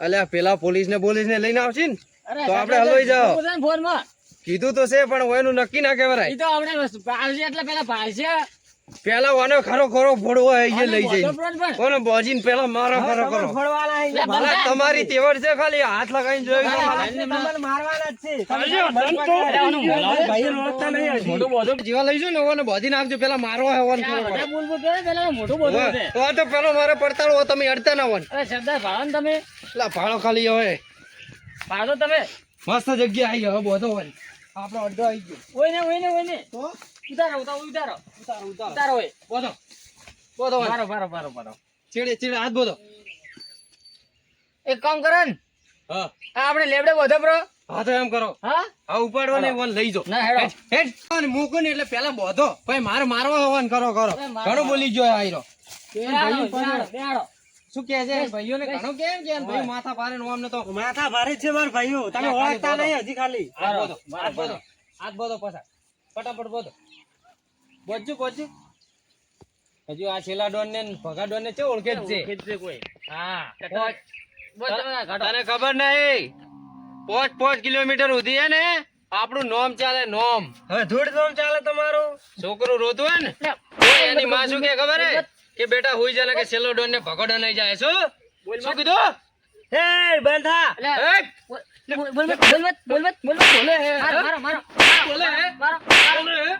અલ્યા પેલા પોલીસ ને પોલીસ ને લઈને આવશે ને તો આપણે સરદાર હલવાઈ જાઓ. છે ફોનમાં. કીધું તો છે પણ એનું નક્કી ના કહેવાય તો આપણે ભાળશે એટલે પેલા ભાળશે. પેલા વાનો ખરો ખરો ફોડવો એ લઈ જઈ કોને બોજીન પેલા મારો ખરો ખરો. અલા, તમારી તેવડ છે ખાલી હાથ લગાવીને જોઈ લો. મોટો બોધું. જીવા લઈશું ને ઓને બોજી નાખજો પેલા મારો હે ઓન પેલા મોટો બોધું છે. તો આ તો પેલો મારે પડતાળો હોય, તમે અડતા ના હોય. અરે સરદાર ભાળો તમે. લા ભાળો ખાલી હવે. ભાળો તમે. મસ્ત જગ્યા આવી હવે બોધો હોય. આપણો અડધો આવી ગયો. ઓય ને ઓય ને ઓય ને. તો? ઉતારો ઉતારો ઉતારો. ઉતારો ઉતારો. બોધો. બોધો. મારો મારો મારો મારો. ચીડે ચીડે હાથ બોધો. એક કામ કરો ને. હા. આપણે લેબડે બોધો બ્રો. હા તો એમ કરો. હા? આ ઉપાડવા ને ઓને લઈ જો ના હેડો. હેડ. અને મૂકો ને એટલે પેલા બોધો. પછી માર મારવા હોવાનું કરો કરો. ઘણો બોલી ગયો આયરો. શું કે છે? ભાઈઓને ઘણો કેમ કે ભાઈ માથા ભારે નો આમને તો. માથા ભારે છે માર ભાઈઓ. તમે ઓળખતા નહીં હજી ખાલી. હાથ બોધો, હાથ બોધો. હાથ બોધો પાછા. ફટાફટ બોધો. બોધજો બોજુ. હજુ આ છેલ્લા ડોન ને ભગા ડોન ને છે. ઓળખે જ છે હા. તને ખબર નહીં. પોચ પોચ કિલોમીટર સુધી હે ને આપણું નોમ ચાલે નોમ. હવે ધૂળ ધોમ ચાલે તમારું? છોકરું રોતું હોય ને? એની માં શું કે ખબર હે? કે બેટા હુઈ જાય કે છેલ્લો ડોન ને ભગો ડોન જાય. શું? શું કીધું? હે બંધ થા બોલ, બોલ, બોલ મત, બોલ મત, બોલ મત, બોલ મત. બોલે મારો, મારો, મારો. બોલે મારો, મારો, મારો, બોલે હે?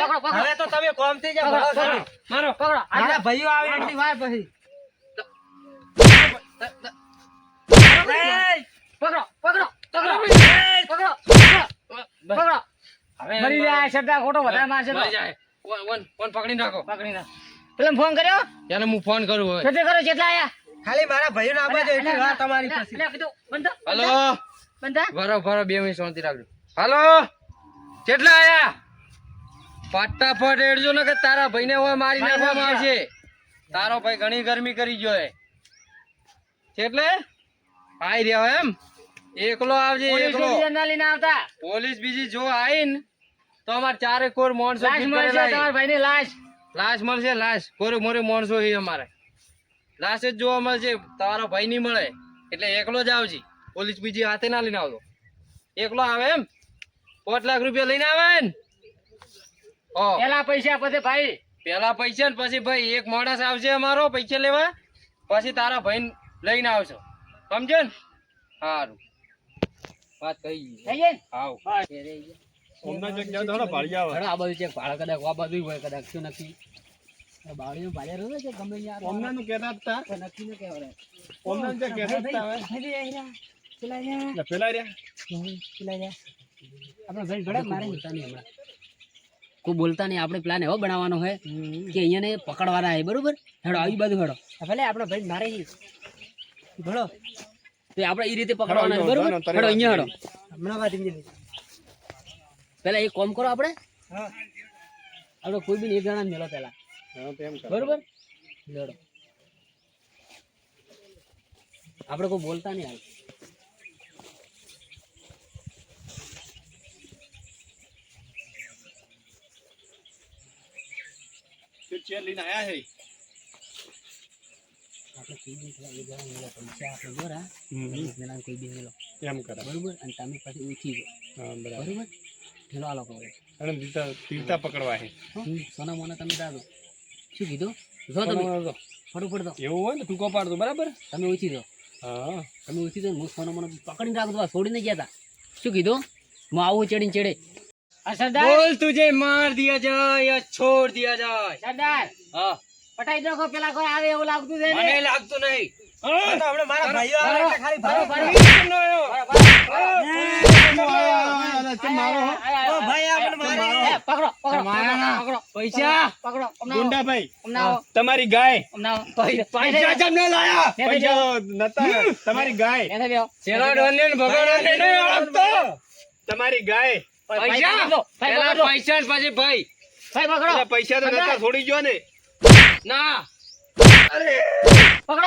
પકડો, પકડો, હવે તો તમે કોમ થઈ જા પકડો, ભરો પકડો, મારો પકડો. મારા ભાઈઓ આવી આટલી વાર પછી. પકડો, પકડો, પકડો, પકડો, પકડો, પકડો. હવે મરી જાય, શબ્દ ખોટો વધારે મારશે મરી જાય. ફોન- ફોન- ફોન પકડી નાખો પકડી નાખ. પેલા ફોન કર્યો એને હું ફોન કરું હવે કેટલે કરો કેટલા આયા ખાલી મારા ભાઈઓ ના આવવા એટલી વાત તમારી પાસે હેલો બંધા કીધું, બંધ થા, હલો? બંધ થા. ભરો ભરો બે મિનિટ શાંતિ રાખજો. હલો? કેટલા આયા? ફટાફટ એડજો ને કે તારા ભાઈને હવે મારી નાખવામાં આવશે. તારો ભાઈ ઘણી ગરમી કરી ગયો હે. એટલે આઈ રહ્યો એમ? એકલો આવજે એકલો. લઈને આવતા. પોલીસ બીજી જો આઈન તો અમાર ચારે કોર માણસો લાશ મળશે. તમારા ભાઈની લાશ. લાશ મળશે લાશ. કોરે મોરે માણસો છે અમારે. લાશ જ જોવા મળશે તારો ભાઈ નહીં મળે એટલે એકલો જ આવજે. પોલીસ બીજી હાથે ના લઈને આવજો એકલો આવે એમ? પાંચ લાખ રૂપિયા લઈને આવે ને? પેલા પૈસા પછી ભાઈ. પેલા પૈસા ને પછી ભાઈ એક માણસ આવશે અમારો પૈસા લેવા પછી તારા ભાઈ લઈને આવશો. સમજો ને? સારું વાત કહી થઈ જાય આ ભાડા કદાચ આ બાજુ હોય કદાચ શું આ બાવળીનું ભાડે રહ્યું છે ગમે ત્યાં તો નક્કી ન કહેવાય. હજી અહીં રહ્યા. પેલા અહીંયા. પેલા અહીંયા. આપણા ભાઈ ઘણા મારે બોલતા નહીં હમણાં. કોઈ બોલતા નહીં આપણે પ્લાન એવો બનાવવાનો હોય કે અહીંયા ને પકડવાના છે બરોબર? હેડો આવી બાજુ હેડો. ભલે આપણો ભાઈ મારે ભણો તો આપણે એ રીતે પકડવાના છે, બરોબર? હેડો અહીંયા હેડો. હમણાં વાત પેલા એક કોમ કરો આપણે. આપણે કોઈ બી એક જણા મેળો પેલા બરોબર? લડો. આપણે કોઈ બોલતા નહીં હાલ. આપણે કોઈ બી પેલા એક જણા મેળો પૈસા આપણે દોરા એક જણા કોઈ બી મેળો. એમ કરે. બરોબર? અને તમે પછી ઉઠી જાઓ. બરોબર. ઠેલો આ લોકો તીરતા પકડવા છે સોના મોના તમે દાદો. શું કીધું જો તમે ફટોફટ દો એવું હોય ને ટૂંકો પાડતો બરાબર? તમે ઓછી દો. હા. તમે ઓછી દો હું સોનો મને પકડીને રાખતો છોડીને ગયા હતા શું કીધું? હું આવું ચડીને ચડે. સરદાર! બોલ તુજે માર દિયા જાય યા છોડ દિયા જાય. સરદાર! હા. પટાઈ દો પેલા કોઈ આવે એવું લાગતું છે મને લાગતું નહીં. તો આપણે મારા ભાઈઓ આવે ખાલી કેમનો ભાઈ તમારી ગાય પૈસા તો નતા છોડી જો ને ના અરે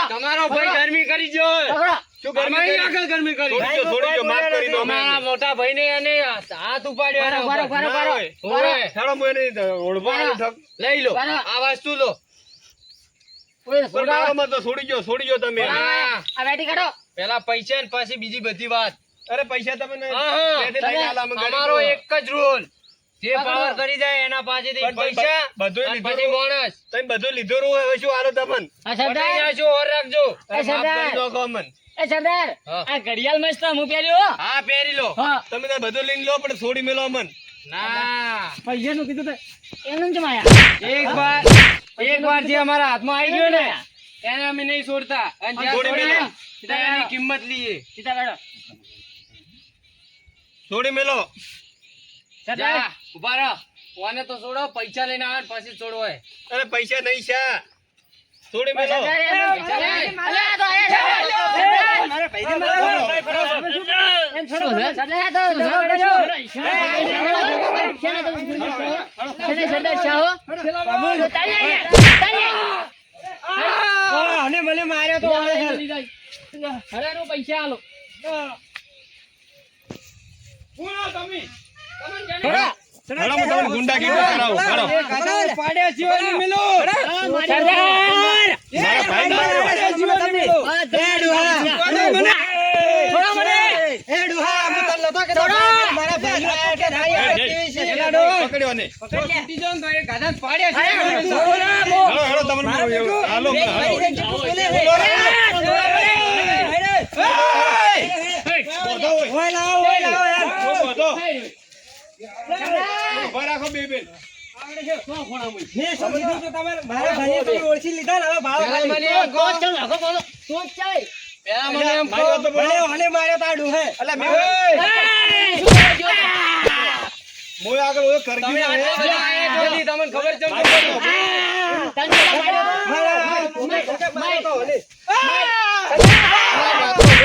તમારો ભાઈ ગરમી કરી જો પકડો. પેલા પૈસા ને પછી બીજી બધી વાત. અરે પૈસા તમે અમારો એક જ રોલ જે પાવર કરી જાય એના પાસેથી પૈસા બધું લીધું માણસ તમે બધું લીધું રૂ હવે શું આલો તમને? રાખજો. નાખો અમને એ પૈસા નહીં છોડતા. કિંમત લઈએ. સીધા મેલો સરદાર ઊભા રહો. તો છોડો પૈસા લઈને આવે પછી છોડવો અરે પૈસા નહીં છે. છોડી મેલો અને મને માર્યો તો હરાનો પૈસા આલો બોલો તમે તમે ગુંડાગીરી કરાવો. પાડ્યા જીવાની મિલો. પકડ્યો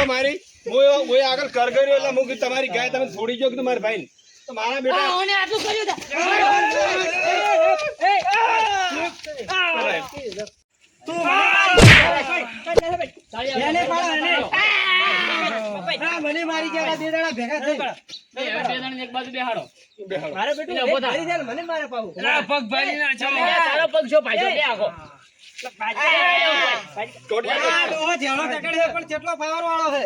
મારી આગળ કરગર્યો એટલે મૂકી તમારી ગાય તમે છોડી ગયો કે તમારી ભાઈ મારા બેટા ઓને આટલું કર્યું તું એને પાડ એને હા મને મારી જગ્યા બે દાડા ભેગા થઈ બે દાડા એક બાજુ બેહાડો મારે બેટું મારી જાય મને મારે પાવું ના પગ ભાઈ ના છો તારો પગ છો ભાઈ બે આખો ટોટલ ઓહો જેણો ટકડ છે પણ કેટલો પાવર વાળો છે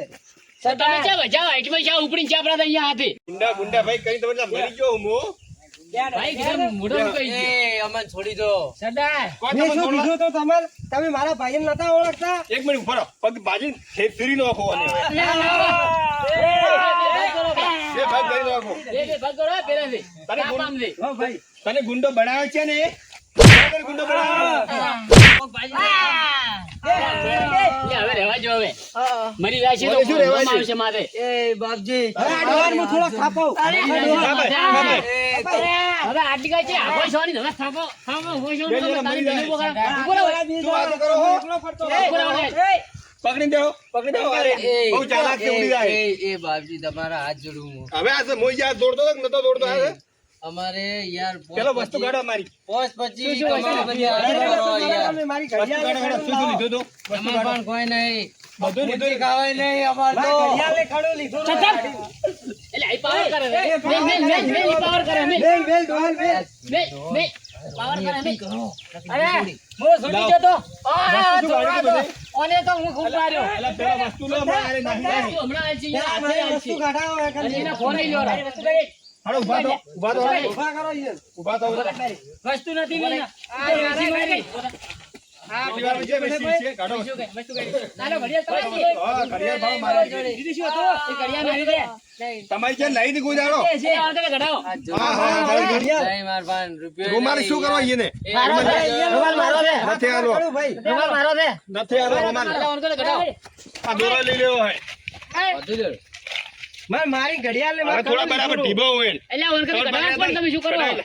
તમે ચા વજા હાઈટમાં ચા ઉપડી ચા પડા અહીંયા હાથે. ગુંડા ગુંડા ભાઈ કઈ તમે મરી ગયો. મો તને ગુંડો બનાવ્યો છે ને? ગુંડો બનાવ્યો હવે રહેવા જો હવે. મરી જાય છે તો શું રહેવા આવશે મારે. એ બાપજી. અરે હું થોડો થાપો. અરે હવે આટલી ગાય છે આવો છો ની હવે થાપો. થાપો હોય છો તમે તારી બેન ઊભો કરો ઊભો ફરતો પકડી દેવો પકડી દેવો અરે બહુ ચાલાક છે ઉડી જાય. એ બાપજી તમારા હાથ જોડું હવે આ મોઈ જા દોડતો નતો દોડતો આ અમારે યાર ચલો વસ્તુ કાઢો અમારી પોસ પછી મારી ઘડિયાળ શું શું લીધું તું વસ્તુ પણ કોઈ નહીં બધું લીધું ખાવાય નહીં અમાર તો ઘડિયાળે ખડો લીધો એટલે આઈ પાવર કરે મે મે મે મે પાવર કરે મે મે મે ડોલ મે મે મે પાવર કરે મે અરે મો સુડી જતો આ છોકરા તો ઓને તો હું ખૂબ માર્યો એટલે પેલા વસ્તુ લો મારે નહીં હમણાં આજી આ વસ્તુ કાઢાવો એકને ખોરાઈ લ્યો વસ્તુ કાઢી હાડો ઊભા તો ઊભા તો ઊભા કરો યાર ઊભા તો વસ્તુ નથી ની હા પરિવાર વિજય મેસી છે કાઢો વસ્તુ કાઢી ચાલો ઘડિયાળ તમારી. હા ઘડિયાળ ભાવ મારો દીધી શું હતો? એ ઘડિયાળ મારી દે. તમારી જે લઈ દીધું જાડો હા હા ઘડિયાળ માર ભાન રૂપિયો રૂમાલ શું કરવા ઈને રૂમાલ મારો રે નથી આલો રૂમાલ મારો રે નથી આલો રૂમાલ આ દોરો લઈ લેવો હે. બધું લેવો મારી ઘડિયાળ થોડા બરાબર ઢીબો હોય એટલે ઓળખ તમે શું કરો?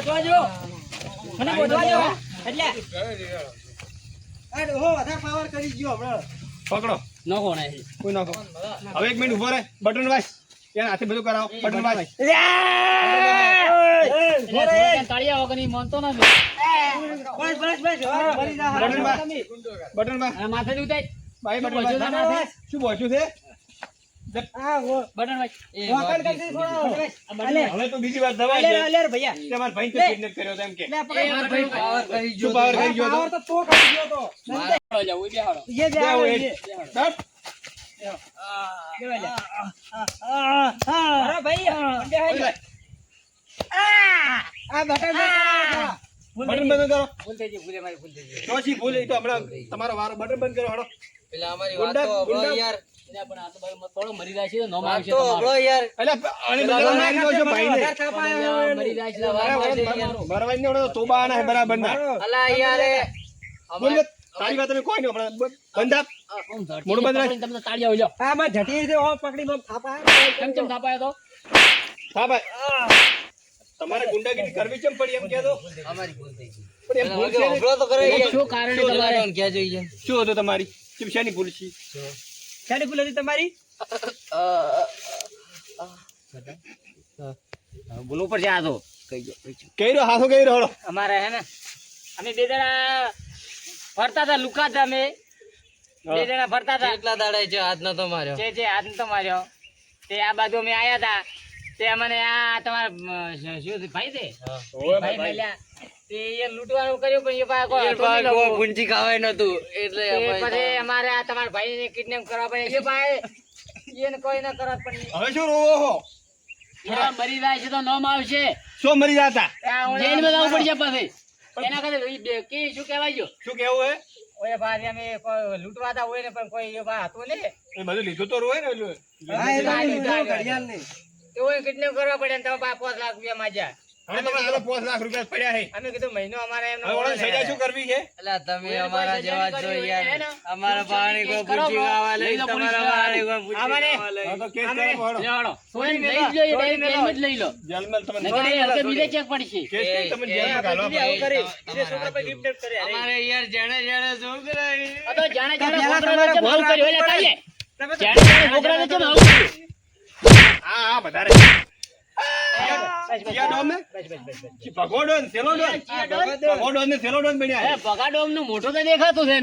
બોધવા જો. બધું કરાવો. બટન વાય તાળિયા વગર માનતો ના બટન માથે શું બોચ્યું છે? બટન બંધ કરો. ભૂલ થઈ ભૂલે મારી તો ભૂલ તમારો વારો બટન બંધ કરો હડો પેલા અમારી વાત યાર. એટલે પણ આ તો ભાઈ મત થોડો મરી જાય છે તો નોમ વાત આવશે તો તમારું. તારી વાત તમે કોઈ નહીં બંધ બંધમાં જટી છે ઓ પકડી માં થાપા. કેમ કેમ તો? ગુંડાગીરી કરવી કેમ પડી એમ કહેતો અમારી ભૂલ થઈ ગઈ પણ એમ ભૂલ છે તો ખરો શું કારણે તમારે? શું હતું તમારી? કેમ ભૂલ છે. શાની ભૂલ હતી તમારી ભૂલ ઉપર છે આ તો. કઈ રહ્યો હાથો કઈ રહ્યો? અમારે હે ને અમે બે જણા ફરતા હતા લુકાતા અમે. બે જણા ફરતા હતા. એટલા દાડા છે હાથ નતો માર્યો જે જે હાથ નતો માર્યો તે આ બાજુ અમે આયા હતા. તે અમને આ તમારા શું ભાઈ છે? ભાઈ. મળ્યા. એ લૂંટવાનું કર્યું પણ એ પાસે કોઈ એ હતો નહીં ભાગ લોકો. કોઈ પૂંજી ખાવાય નતું એટલે પછી અમારે આ તમારા ભાઈને કિડનેપ કરવા પડે એ ભાઈ. એને કોઈ ના કરવા પણ હવે શું રોવો હો? મરી જાય છે તો નોમ આવશે. શું મરી જાતા? જેલમાં જવું પડશે પછી. એના કરતા કે શું કહેવાય જો શું કેવું હે? ઓય ભાઈ અમે કોઈ લૂંટવાતા હોય ને પણ કોઈ એ ભાઈ હતો ને. એ બધું લીધું તો રોય ને એટલું. હા એ તો ઘડિયાળ નહીં તો કિડનેપ કરવા પડે ને તમે પાંચ લાખ રૂપિયા માંગ્યા. હવે તમે આલો પાંચ લાખ રૂપિયા પડ્યા હે અમે કીધું મહિનો અમારે એમનો હવે સજા શું કરવી છે? અલા તમે અમારા જેવા છો યાર. અમારા પાણી કોઈ કરો? પૂંજી લઈ તમારા પાણી કોઈ અમારે- પૂંજી લઈ. તો કેસ કરો હળો. લેવાડો. સોય લઈ લો, એ ડાયરેક્ટ જ લઈ લો. જેલમાં તમે નકર હલકે બીજે ચેક પડશે. કેસ કરી તમે એ- જેલમાં એ ભાઈ. કરી. અમારે યાર જેણે જેણે છોકરા આ તો જાણે જાણે તમારે કેમ આવું ભોગ કર્યું? એટલે તો- જાણે જાણે છોકરાને કેમ આવું? હા હા વધારે ને? મોટું તો દેખાતું છે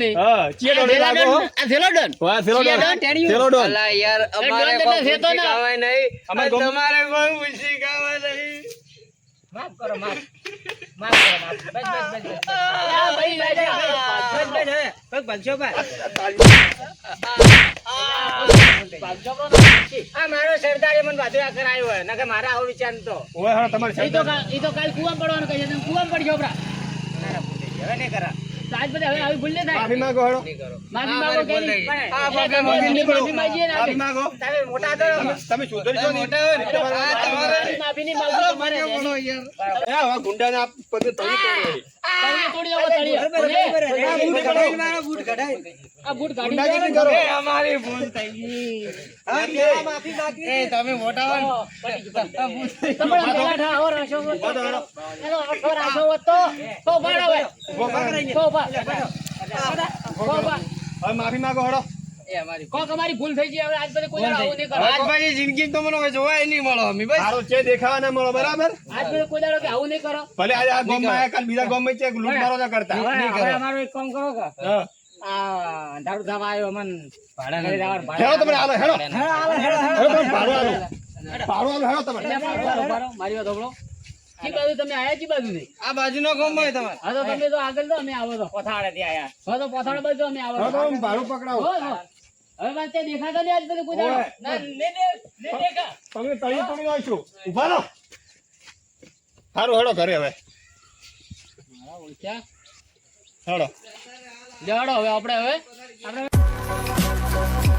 ના. ખાવાય નહીં. અમારે અને ગમ- તમારે કોઈ પૂંજી ખાવા નહીં. માફ કરો, માફ. માફ કરો, માફ. બસ, બસ, બસ, બસ. ભાઈ. બસ, બસ. આ મારો સરદારે મને વાંધો કરાયો હોય. નકર મારા આવો વિચાર નતો ઓય, હા, તમારે સરદાર. ઈ તો કાલ કુવામાં પડવાનું કહે છે. તમે કુવામાં પડજો આપડા હવે નહીં કરા. આજ બધા હવે આવી ભૂલ નહીં થાય. માફી માંગો હળો. માફી માંગો અમારી ભૂલ કેની? થઈ ગઈ. પણ હા, એટલે માફી નીકળો. માફી ને માફી માંગો. તમે મોટા તો તમે તમે સુધરશો મોટા હોય ને. તમારે- માફી નહીં માંગો તમારે એ આવા ગુંડાને આ પગે તોડી તમે મોટા માફી માંગો હળો. એ કોક અમારી ભૂલ થઈ ગઈ હવે આજ પછી કોઈ દાડો આવું નહીં કરો આજ પછી જિંદગી તો મને જોવાય નહીં મળો. અમે બસ સારું છે દેખાવા ના મળો બરાબર? આજ પછી કોઈ દાડો કે આવું નહીં કરો. ભલે આજે આ ગામમાં આયા કાલ બીજા ગામમાં છે લૂંટ મારો ના કરતા. હવે હવે એક કામ કરો કે આ દારૂ ધાવા આવ્યો મન ભાડા ઘરે જવાનું હેડો તમે હાલો હેડો. હાલો, હેડો, હેડો. હેડો તમે ભાડું હાલો ભાડું હાલો હેડો તમે એટલે મારો ભારો, ભારો, મારી વાત સાંભળો. ઈ બાજુ તમે આયા કી બાજુ થી આ બાજુનો ગામ હોય તમારે. હા તો તમે તો આગળ તો અમે આવો તો પથાડે થી આયા. હા તો પોથાડે બાજુ અમે આવો તો. ભાડું પકડાવો. હવે ત્યાં દેખાતો નહીં આજ બધું કોઈ ના, ને દે- ને દેખા. તમે તળી તોડી નાખશું ઊભા રહો. સારું હેડો ઘરે હવે. મારા ઓળખ્યા. હેડો. લેવાડો હવે આપણે હવે. આપણે